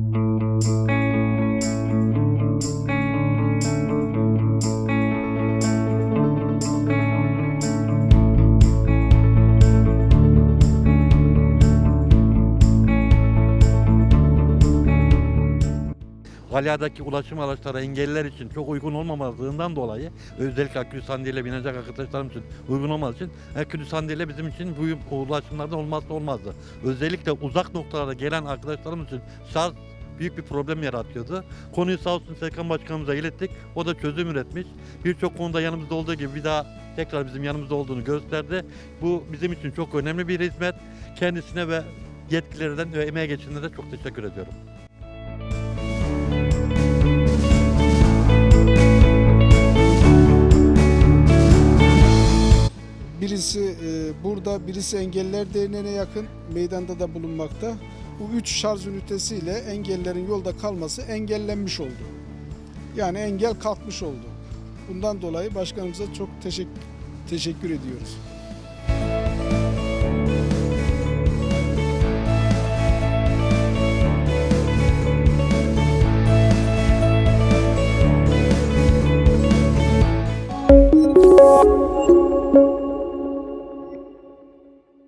thank you Galya'daki ulaşım araçları engelliler için çok uygun olmamadığından dolayı özellikle akülü sandalye binecek arkadaşlarım için uygun olmadığı için akülü sandalye bizim için bu ulaşımlardan olmazsa olmazdı. Özellikle uzak noktalara gelen arkadaşlarım için şarj büyük bir problem yaratıyordu. Konuyu sağ olsun Serkan Başkanımıza ilettik. O da çözüm üretmiş. Birçok konuda yanımızda olduğu gibi bir daha tekrar bizim yanımızda olduğunu gösterdi. Bu bizim için çok önemli bir hizmet. Kendisine ve yetkililerden ve emeğe geçenlere çok teşekkür ediyorum. Birisi e, burada, birisi Engelliler Derneği'ne yakın meydanda da bulunmakta. Bu üç şarj ünitesiyle engellerin yolda kalması engellenmiş oldu. Yani engel kalkmış oldu. Bundan dolayı başkanımıza çok teşekkür, teşekkür ediyoruz.